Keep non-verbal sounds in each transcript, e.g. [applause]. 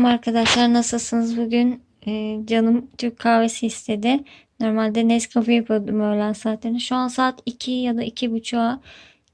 Selam arkadaşlar nasılsınız? Bugün e, canım Türk kahvesi istedi. Normalde Nescafe yapıyordum öğlen saatlerinde. Şu an saat 2 ya da 2.30'a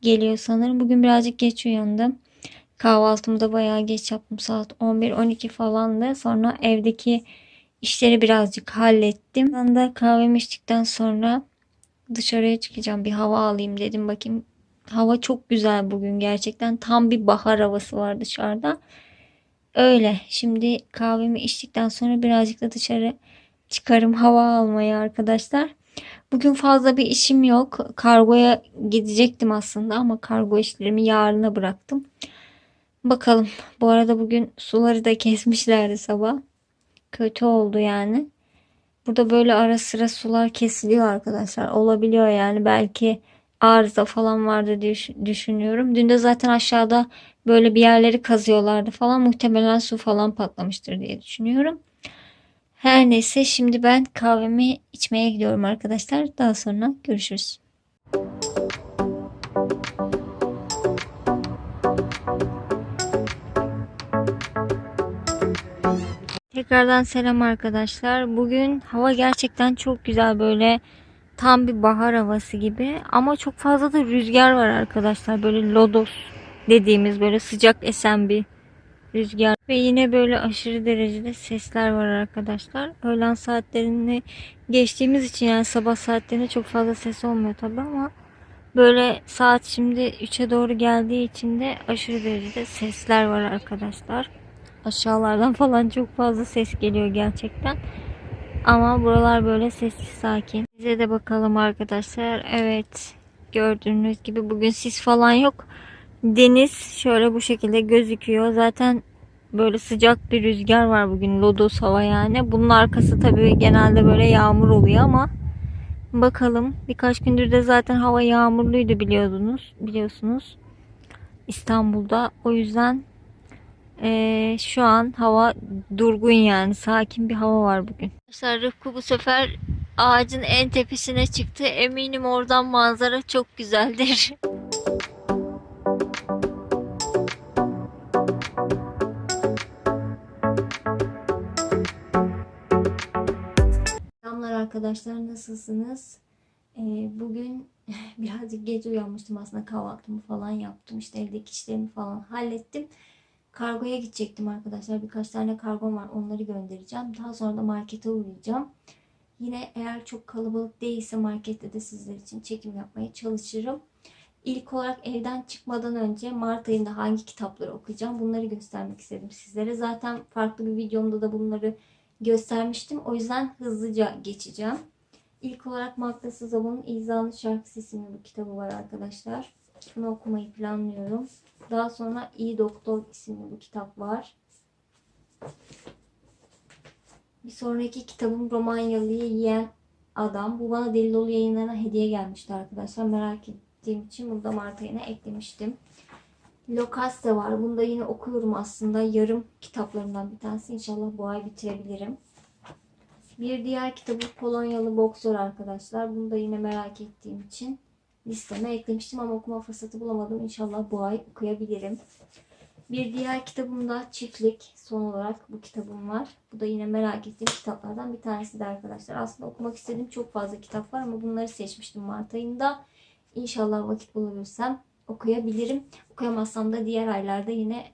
geliyor sanırım. Bugün birazcık geç uyandım. Kahvaltımı da bayağı geç yaptım. Saat 11-12 falandı. Sonra evdeki işleri birazcık hallettim. Ben de kahvemi içtikten sonra dışarıya çıkacağım. Bir hava alayım dedim. Bakayım. Hava çok güzel bugün gerçekten. Tam bir bahar havası var dışarıda Öyle. Şimdi kahvemi içtikten sonra birazcık da dışarı çıkarım hava almaya arkadaşlar. Bugün fazla bir işim yok. Kargoya gidecektim aslında ama kargo işlerimi yarına bıraktım. Bakalım. Bu arada bugün suları da kesmişlerdi sabah. Kötü oldu yani. Burada böyle ara sıra sular kesiliyor arkadaşlar. Olabiliyor yani belki arıza falan vardı diye düşünüyorum. Dün de zaten aşağıda böyle bir yerleri kazıyorlardı falan. Muhtemelen su falan patlamıştır diye düşünüyorum. Her neyse şimdi ben kahvemi içmeye gidiyorum arkadaşlar. Daha sonra görüşürüz. Tekrardan selam arkadaşlar. Bugün hava gerçekten çok güzel böyle tam bir bahar havası gibi ama çok fazla da rüzgar var arkadaşlar. Böyle lodos dediğimiz böyle sıcak esen bir rüzgar ve yine böyle aşırı derecede sesler var arkadaşlar. Öğlen saatlerini geçtiğimiz için yani sabah saatlerinde çok fazla ses olmuyor tabi ama böyle saat şimdi 3'e doğru geldiği için de aşırı derecede sesler var arkadaşlar. Aşağılardan [laughs] falan çok fazla ses geliyor gerçekten. Ama buralar böyle sessiz sakin. Bize de bakalım arkadaşlar. Evet gördüğünüz gibi bugün sis falan yok. Deniz şöyle bu şekilde gözüküyor. Zaten böyle sıcak bir rüzgar var bugün. Lodos hava yani. Bunun arkası tabii genelde böyle yağmur oluyor ama bakalım. Birkaç gündür de zaten hava yağmurluydu biliyordunuz. Biliyorsunuz. İstanbul'da. O yüzden ee, şu an hava durgun yani. Sakin bir hava var bugün. Arkadaşlar Rıfkı bu sefer ağacın en tepesine çıktı. Eminim oradan manzara çok güzeldir. [laughs] Selamlar arkadaşlar nasılsınız? Ee, bugün [laughs] birazcık geç uyanmıştım aslında kahvaltımı falan yaptım. İşte evdeki işlerimi falan hallettim. Kargoya gidecektim arkadaşlar. Birkaç tane kargom var. Onları göndereceğim. Daha sonra da markete uğrayacağım. Yine eğer çok kalabalık değilse markette de sizler için çekim yapmaya çalışırım. İlk olarak evden çıkmadan önce Mart ayında hangi kitapları okuyacağım bunları göstermek istedim sizlere. Zaten farklı bir videomda da bunları göstermiştim. O yüzden hızlıca geçeceğim. İlk olarak Magda Sızavon'un İzanlı Şarkısı isimli bu kitabı var arkadaşlar. Bunu okumayı planlıyorum. Daha sonra İyi Doktor isimli bir kitap var. Bir sonraki kitabım Romanyalı'yı yiyen adam. Bu bana Deli Dolu yayınlarına hediye gelmişti arkadaşlar. Merak ettiğim için burada Mart ayına eklemiştim. Lokaste var. Bunu da yine okuyorum aslında. Yarım kitaplarımdan bir tanesi. İnşallah bu ay bitirebilirim. Bir diğer kitabı Polonyalı Boksör arkadaşlar. Bunu da yine merak ettiğim için listeme eklemiştim ama okuma fırsatı bulamadım. İnşallah bu ay okuyabilirim. Bir diğer kitabım da Çiftlik. Son olarak bu kitabım var. Bu da yine merak ettiğim kitaplardan bir tanesi de arkadaşlar. Aslında okumak istediğim çok fazla kitap var ama bunları seçmiştim Mart ayında. İnşallah vakit bulabilirsem okuyabilirim. Okuyamazsam da diğer aylarda yine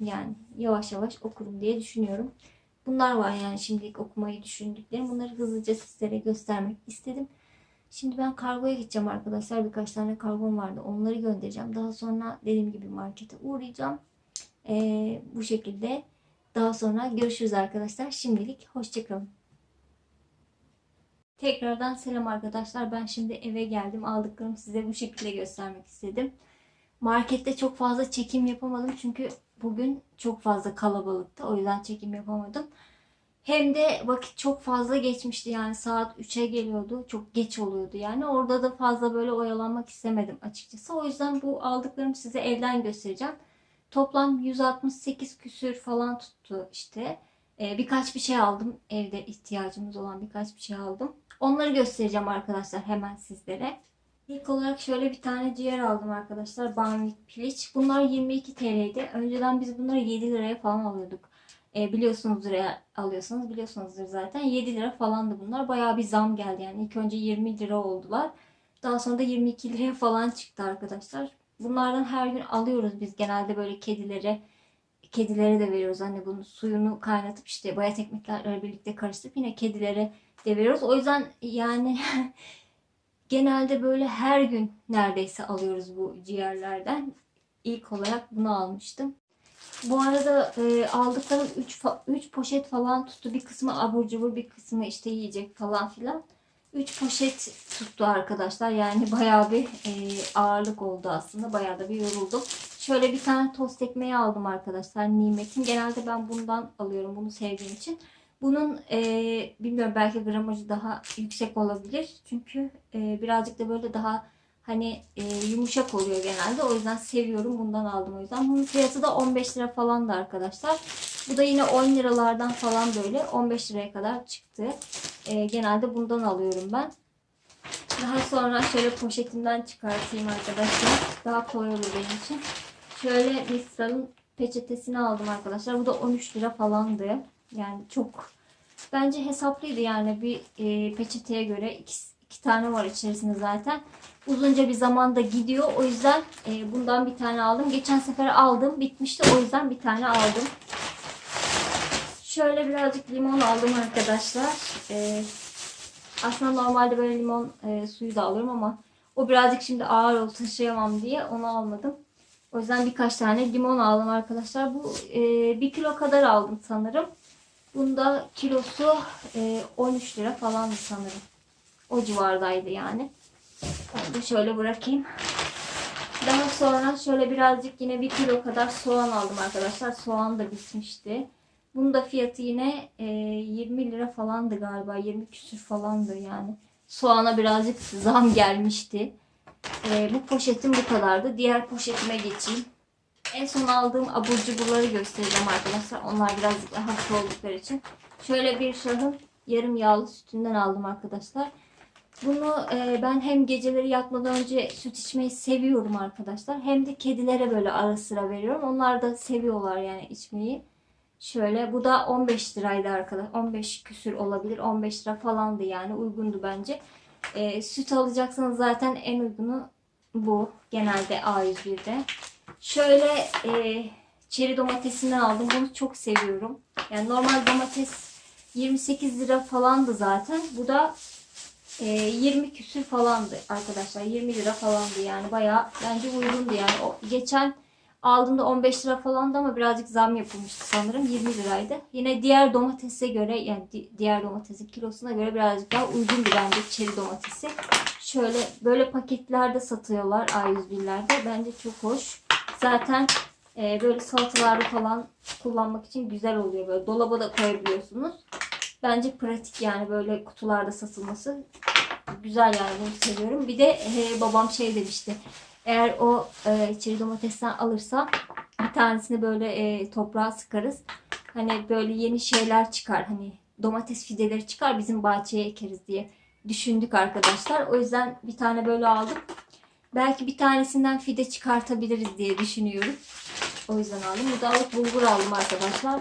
yani yavaş yavaş okurum diye düşünüyorum. Bunlar var yani şimdilik okumayı düşündüklerim. Bunları hızlıca sizlere göstermek istedim. Şimdi ben kargoya gideceğim arkadaşlar. Birkaç tane kargom vardı. Onları göndereceğim. Daha sonra dediğim gibi markete uğrayacağım. Ee, bu şekilde daha sonra görüşürüz arkadaşlar. Şimdilik hoşçakalın. Tekrardan selam arkadaşlar. Ben şimdi eve geldim. Aldıklarımı size bu şekilde göstermek istedim. Markette çok fazla çekim yapamadım. Çünkü bugün çok fazla kalabalıktı. O yüzden çekim yapamadım. Hem de vakit çok fazla geçmişti yani saat 3'e geliyordu. Çok geç oluyordu yani. Orada da fazla böyle oyalanmak istemedim açıkçası. O yüzden bu aldıklarımı size evden göstereceğim. Toplam 168 küsür falan tuttu işte. Ee, birkaç bir şey aldım. Evde ihtiyacımız olan birkaç bir şey aldım. Onları göstereceğim arkadaşlar hemen sizlere. İlk olarak şöyle bir tane ciğer aldım arkadaşlar. Banvit piliç. Bunlar 22 TL'ydi. Önceden biz bunları 7 liraya falan alıyorduk. E, biliyorsunuzdur eğer alıyorsanız biliyorsunuzdur zaten. 7 lira falandı bunlar. Bayağı bir zam geldi yani. İlk önce 20 lira oldular. Daha sonra da 22 liraya falan çıktı arkadaşlar. Bunlardan her gün alıyoruz biz genelde böyle kedilere kedilere de veriyoruz. Hani bunun suyunu kaynatıp işte bayat ekmeklerle birlikte karıştırıp yine kedilere de veriyoruz. O yüzden yani [laughs] genelde böyle her gün neredeyse alıyoruz bu ciğerlerden. İlk olarak bunu almıştım. Bu arada e, aldıklarım 3 3 poşet falan tuttu. Bir kısmı abur cubur, bir kısmı işte yiyecek falan filan. 3 poşet tuttu arkadaşlar. Yani bayağı bir e, ağırlık oldu aslında. Bayağı da bir yoruldum. Şöyle bir tane tost ekmeği aldım arkadaşlar. Nimet'in. Genelde ben bundan alıyorum. Bunu sevdiğim için. Bunun e, bilmiyorum belki gramajı daha yüksek olabilir. Çünkü e, birazcık da böyle daha hani e, yumuşak oluyor genelde. O yüzden seviyorum. Bundan aldım o yüzden. Bunun fiyatı da 15 lira falan da arkadaşlar. Bu da yine 10 liralardan falan böyle 15 liraya kadar çıktı. E, genelde bundan alıyorum ben. Daha sonra şöyle poşetimden çıkartayım arkadaşlar. Daha kolay olur benim için. Şöyle Mistral'ın peçetesini aldım arkadaşlar. Bu da 13 lira falandı. Yani çok bence hesaplıydı yani bir e, peçeteye göre iki, iki tane var içerisinde zaten. Uzunca bir zamanda gidiyor. O yüzden e, bundan bir tane aldım. Geçen sefer aldım. Bitmişti. O yüzden bir tane aldım. Şöyle birazcık limon aldım arkadaşlar. E, aslında normalde böyle limon e, suyu da alırım ama o birazcık şimdi ağır oldu taşıyamam diye onu almadım. O yüzden birkaç tane limon aldım arkadaşlar. Bu e, bir kilo kadar aldım sanırım. Bunda kilosu e, 13 lira falandı sanırım. O civardaydı yani. Onu da şöyle bırakayım. Daha sonra şöyle birazcık yine bir kilo kadar soğan aldım arkadaşlar. Soğan da bitmişti. Bunun da fiyatı yine e, 20 lira falandı galiba. 20 küsür falandı yani. Soğana birazcık zam gelmişti. E, bu poşetim bu kadardı. Diğer poşetime geçeyim. En son aldığım abur cuburları göstereceğim arkadaşlar. Onlar birazcık daha hafif oldukları için. Şöyle bir şahın yarım yağlı sütünden aldım arkadaşlar. Bunu e, ben hem geceleri yatmadan önce süt içmeyi seviyorum arkadaşlar. Hem de kedilere böyle ara sıra veriyorum. Onlar da seviyorlar yani içmeyi. Şöyle bu da 15 liraydı arkadaş. 15 küsür olabilir. 15 lira falandı yani uygundu bence. E, süt alacaksanız zaten en uygunu bu. Genelde A101'de. Şöyle e, çeri domatesinden aldım. Bunu çok seviyorum. Yani normal domates 28 lira falandı zaten. Bu da e, 20 küsür falandı arkadaşlar. 20 lira falandı yani. Bayağı bence uygundu yani. O, geçen aldığımda 15 lira falandı ama birazcık zam yapılmıştı sanırım. 20 liraydı. Yine diğer domatese göre yani di- diğer domatesin kilosuna göre birazcık daha uygundu bence çeri domatesi. Şöyle böyle paketlerde satıyorlar A101'lerde. Bence çok hoş. Zaten e, böyle salatalarda falan kullanmak için güzel oluyor. Böyle dolaba da koyabiliyorsunuz. Bence pratik yani böyle kutularda satılması. Güzel yani bunu seviyorum. Bir de e, babam şey demişti. Eğer o e, çeri domatesten alırsa bir tanesini böyle e, toprağa sıkarız. Hani böyle yeni şeyler çıkar. Hani domates fideleri çıkar bizim bahçeye ekeriz diye düşündük arkadaşlar. O yüzden bir tane böyle aldım. Belki bir tanesinden fide çıkartabiliriz diye düşünüyorum. O yüzden aldım. Bu da alıp bulgur aldım arkadaşlar.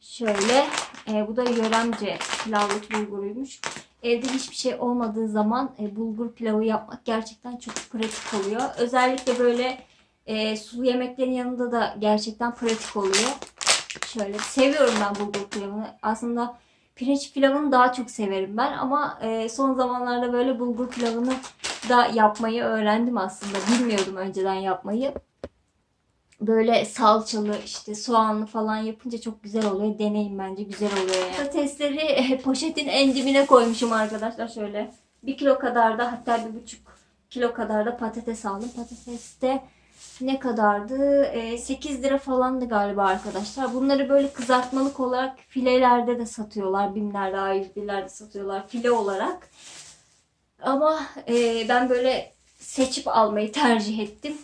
Şöyle. E, bu da yöremce pilavlık bulguruymuş. Evde hiçbir şey olmadığı zaman e, bulgur pilavı yapmak gerçekten çok pratik oluyor. Özellikle böyle e, sulu yemeklerin yanında da gerçekten pratik oluyor. Şöyle seviyorum ben bulgur pilavını. Aslında pirinç pilavını daha çok severim ben ama e, son zamanlarda böyle bulgur pilavını da yapmayı öğrendim aslında. Bilmiyordum önceden yapmayı. Böyle salçalı işte soğanlı falan yapınca çok güzel oluyor. Deneyin bence güzel oluyor yani. Patatesleri [laughs] poşetin en dibine koymuşum arkadaşlar şöyle. Bir kilo kadar da hatta bir buçuk kilo kadar da patates aldım. Patates de ne kadardı? E, 8 lira falandı galiba arkadaşlar. Bunları böyle kızartmalık olarak filelerde de satıyorlar. Bimlerde, A101'lerde satıyorlar file olarak. Ama e, ben böyle seçip almayı tercih ettim.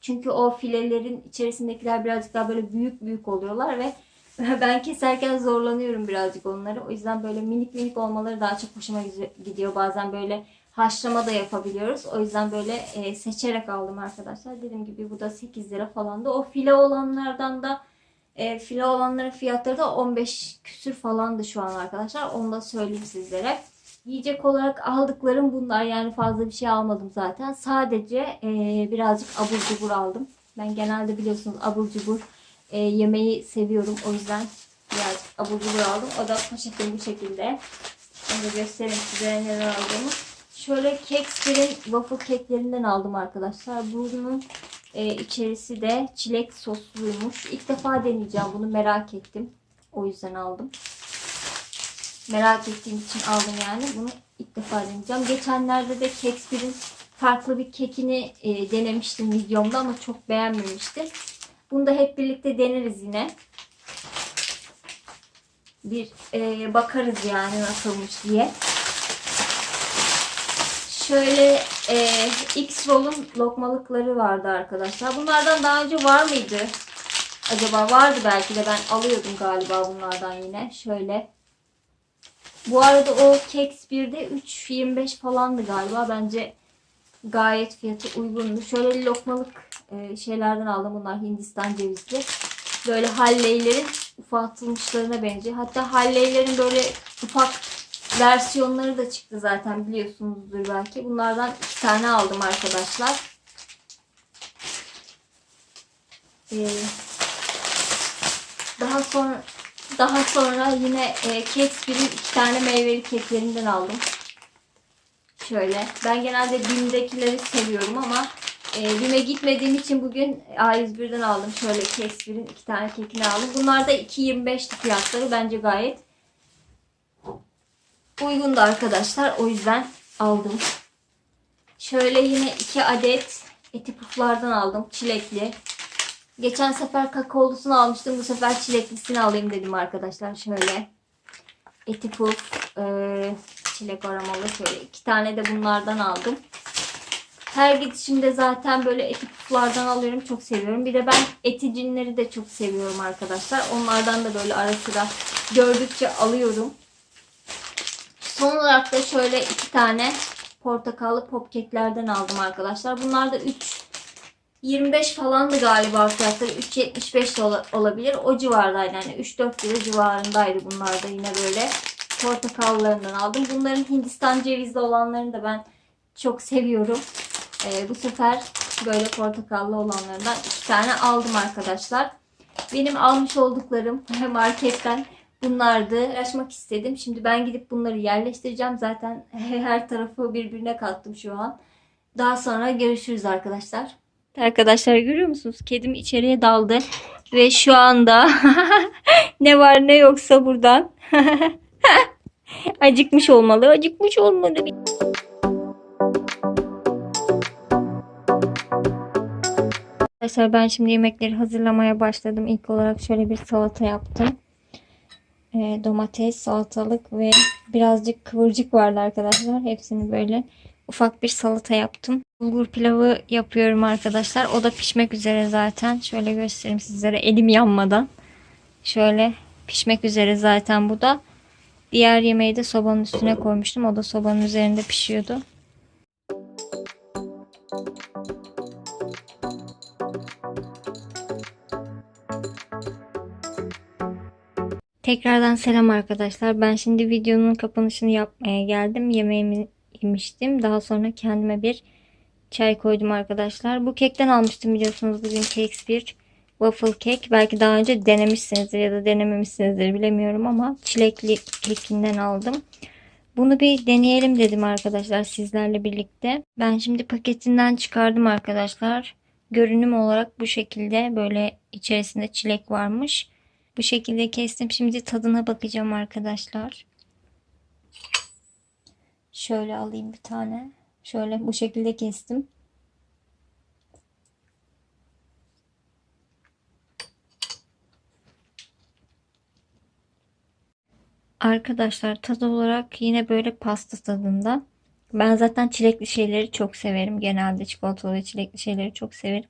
Çünkü o filelerin içerisindekiler birazcık daha böyle büyük büyük oluyorlar ve [laughs] ben keserken zorlanıyorum birazcık onları. O yüzden böyle minik minik olmaları daha çok hoşuma gidiyor. Bazen böyle haşlama da yapabiliyoruz. O yüzden böyle e, seçerek aldım arkadaşlar. Dediğim gibi bu da 8 lira falandı. O file olanlardan da E, filo olanların fiyatları da 15 küsür falandı şu an arkadaşlar. Onu da söyleyeyim sizlere. Yiyecek olarak aldıklarım bunlar. Yani fazla bir şey almadım zaten. Sadece e, birazcık abur cubur aldım. Ben genelde biliyorsunuz abur cubur e, yemeği seviyorum. O yüzden birazcık abur cubur aldım. O da poşetim bu şekilde. Da göstereyim size neler aldığımı. Şöyle Keksper'in waffle keklerinden aldım arkadaşlar. Bunun e, içerisi de çilek sosluymuş. İlk defa deneyeceğim bunu merak ettim. O yüzden aldım. Merak ettiğim için aldım yani. Bunu ilk defa deneyeceğim. Geçenlerde de Keksper'in farklı bir kekini e, denemiştim videomda ama çok beğenmemiştim. Bunu da hep birlikte deneriz yine. Bir e, bakarız yani nasılmış diye. Şöyle e, X-Roll'un lokmalıkları vardı arkadaşlar. Bunlardan daha önce var mıydı? Acaba vardı belki de ben alıyordum galiba bunlardan yine. Şöyle. Bu arada o Keks 1'de 3.25 falandı galiba. Bence gayet fiyatı uygundu. Şöyle lokmalık e, şeylerden aldım. Bunlar Hindistan cevizli. Böyle halleylerin ufaltılmışlarına benziyor. Hatta halleylerin böyle ufak versiyonları da çıktı zaten biliyorsunuzdur belki. Bunlardan iki tane aldım arkadaşlar. Ee, daha sonra daha sonra yine e, Keksper'in iki tane meyveli keklerinden aldım. Şöyle. Ben genelde BİM'dekileri seviyorum ama e, BİM'e gitmediğim için bugün A101'den aldım. Şöyle Keksper'in iki tane kekini aldım. Bunlar da 2.25'ti fiyatları. Bence gayet uygundu arkadaşlar. O yüzden aldım. Şöyle yine iki adet eti puflardan aldım. Çilekli. Geçen sefer kakaolusunu almıştım. Bu sefer çileklisini alayım dedim arkadaşlar. Şöyle eti puf, e, çilek aromalı şöyle iki tane de bunlardan aldım. Her gidişimde zaten böyle eti puflardan alıyorum. Çok seviyorum. Bir de ben eti cinleri de çok seviyorum arkadaşlar. Onlardan da böyle ara sıra gördükçe alıyorum. Son olarak da şöyle iki tane portakallı popkeklerden aldım arkadaşlar. Bunlar da 3 25 falandı galiba fiyatları. 3.75 de ola- olabilir. O civardaydı yani 3-4 lira civarındaydı bunlar da yine böyle portakallarından aldım. Bunların Hindistan cevizli olanlarını da ben çok seviyorum. Ee, bu sefer böyle portakallı olanlarından iki tane aldım arkadaşlar. Benim almış olduklarım [laughs] marketten bunlardı. Paylaşmak istedim. Şimdi ben gidip bunları yerleştireceğim. Zaten [laughs] her tarafı birbirine kattım şu an. Daha sonra görüşürüz arkadaşlar. Arkadaşlar görüyor musunuz? Kedim içeriye daldı. Ve şu anda [laughs] ne var ne yoksa buradan [laughs] acıkmış olmalı. Acıkmış olmalı. Arkadaşlar ben şimdi yemekleri hazırlamaya başladım. İlk olarak şöyle bir salata yaptım. Ee, domates, salatalık ve birazcık kıvırcık vardı arkadaşlar. Hepsini böyle ufak bir salata yaptım. Bulgur pilavı yapıyorum arkadaşlar. O da pişmek üzere zaten. Şöyle göstereyim sizlere elim yanmadan. Şöyle pişmek üzere zaten bu da. Diğer yemeği de sobanın üstüne koymuştum. O da sobanın üzerinde pişiyordu. Tekrardan selam arkadaşlar. Ben şimdi videonun kapanışını yapmaya geldim. Yemeğimi yemiştim. Daha sonra kendime bir çay koydum arkadaşlar. Bu kekten almıştım biliyorsunuz bugün Cakes bir waffle kek. Belki daha önce denemişsinizdir ya da denememişsinizdir bilemiyorum ama çilekli kekinden aldım. Bunu bir deneyelim dedim arkadaşlar sizlerle birlikte. Ben şimdi paketinden çıkardım arkadaşlar. Görünüm olarak bu şekilde böyle içerisinde çilek varmış. Bu şekilde kestim. Şimdi tadına bakacağım arkadaşlar. Şöyle alayım bir tane. Şöyle bu şekilde kestim. Arkadaşlar tadı olarak yine böyle pasta tadında. Ben zaten çilekli şeyleri çok severim. Genelde çikolatalı çilekli şeyleri çok severim.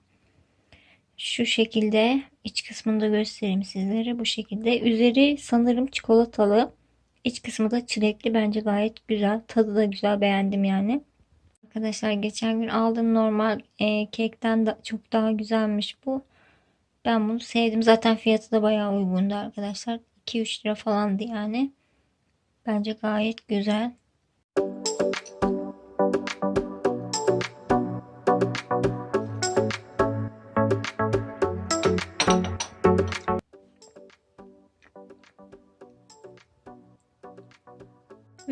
Şu şekilde iç kısmını da göstereyim sizlere. Bu şekilde. Üzeri sanırım çikolatalı. İç kısmı da çilekli. Bence gayet güzel. Tadı da güzel. Beğendim yani. Arkadaşlar geçen gün aldığım normal e, kekten de çok daha güzelmiş bu. Ben bunu sevdim. Zaten fiyatı da bayağı uygundu arkadaşlar. 2-3 lira falandı yani. Bence gayet güzel.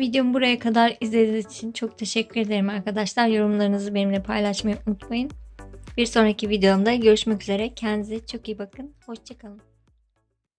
Videomu buraya kadar izlediğiniz için çok teşekkür ederim arkadaşlar. Yorumlarınızı benimle paylaşmayı unutmayın. Bir sonraki videomda görüşmek üzere. Kendinize çok iyi bakın. Hoşçakalın.